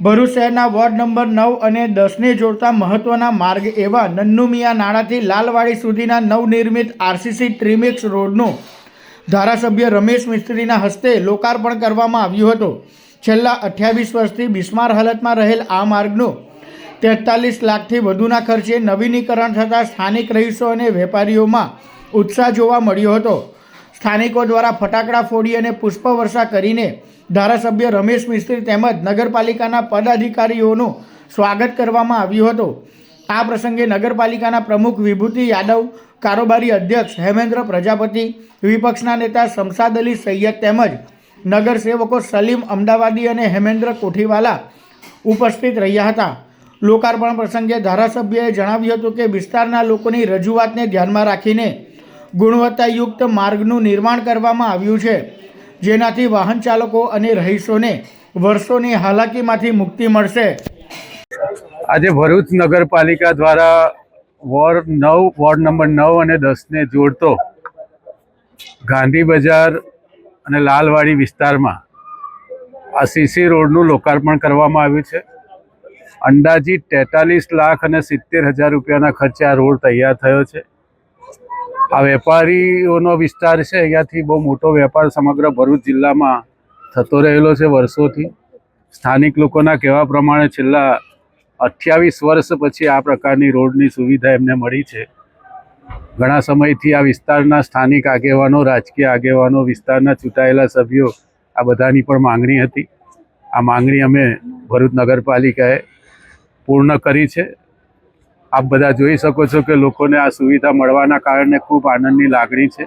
ભરૂચ શહેરના ward number નવ અને દસને જોડતા મહત્વના માર્ગ એવા નન્નુમિયા નાળાથી લાલવાડી સુધીના નવનિર્મિત આરસીસી ટ્રીમિક્સ રોડનું ધારાસભ્ય રમેશ મિસ્ત્રીના હસ્તે લોકાર્પણ કરવામાં આવ્યું હતું. છેલ્લા અઠ્યાવીસ વર્ષથી બિસ્માર હાલતમાં રહેલ આ માર્ગનું તેતાલીસ લાખથી વધુના ખર્ચે નવીનીકરણ થતાં સ્થાનિક રહીશો અને વેપારીઓમાં ઉત્સાહ જોવા મળ્યો હતો. સ્થાનિકો દ્વારા ફટાકડા ફોડી અને પુષ્પવર્ષા કરીને ધારાસભ્ય રમેશ મિસ્ત્રી તેમજ નગરપાલિકાના પદાધિકારીઓનું સ્વાગત કરવામાં આવ્યું હતું. આ પ્રસંગે નગરપાલિકાના પ્રમુખ વિભૂતિ યાદવ, કારોબારી અધ્યક્ષ હેમેન્દ્ર પ્રજાપતિ, વિપક્ષના નેતા શમસાદ અલી સૈયદ તેમજ નગરસેવકો સલીમ અમદાવાદી અને હેમેન્દ્ર કોઠીવાલા ઉપસ્થિત રહ્યા હતા. લોકાર્પણ પ્રસંગે ધારાસભ્યએ જણાવ્યું હતું કે, વિસ્તારના લોકોની રજૂઆતને ધ્યાનમાં રાખીને ગુણવત્તાયુક્ત માર્ગનું નિર્માણ કરવામાં આવ્યું છે. જેનાથી વાહન ચાલકો અને રહીશોને વર્ષોની હાલાકીમાંથી મુક્તિ મળશે. આજે ભરૂચ નગરપાલિકા દ્વારા વોર્ડ નવ, વોર્ડ નંબર નવ અને દસને જોડતો ગાંધી બજાર અને લાલવાડી વિસ્તારમાં આ સીસી રોડનું લોકાર્પણ કરવામાં આવ્યું છે. અંદાજિત તેતાલીસ લાખ અને સિત્તેર હજાર રૂપિયાના ખર્ચે આ રોડ તૈયાર થયો છે. આ વેપારીઓનો વિસ્તાર છે, અહીંયાથી બહુ મોટો વેપાર સમગ્ર ભરૂચ જિલ્લામાં થતો રહેલો છે વર્ષોથી. સ્થાનિક લોકોના કહેવા પ્રમાણે છેલ્લા અઠ્યાવીસ વર્ષ પછી આ પ્રકારની રોડની સુવિધા એમને મળી છે. ઘણા સમયથી આ વિસ્તારના સ્થાનિક આગેવાનો, રાજકીય આગેવાનો, વિસ્તારના ચૂંટાયેલા સભ્યો આ બધાની પણ માંગણી હતી. આ માંગણી અમે ભરૂચ નગરપાલિકાએ પૂર્ણ કરી છે. આપ બધા જોઈ શકો છો કે લોકોને આ સુવિધા મળવાના કારણે ખૂબ આનંદની લાગણી છે.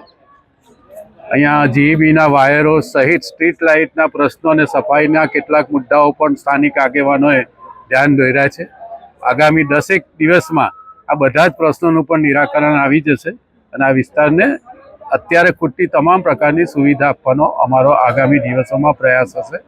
અહીંયા જીઈબીના વાયરો સહિત સ્ટ્રીટ લાઇટના પ્રશ્નો અને સફાઈના કેટલાક મુદ્દાઓ પણ સ્થાનિક આગેવાનોએ ધ્યાન દોર્યા છે. આગામી દસેક દિવસમાં આ બધા જ પ્રશ્નોનું પણ નિરાકરણ આવી જશે અને આ વિસ્તારને અત્યારે ખૂટતી તમામ પ્રકારની સુવિધા આપવાનો અમારો આગામી દિવસોમાં પ્રયાસ હશે.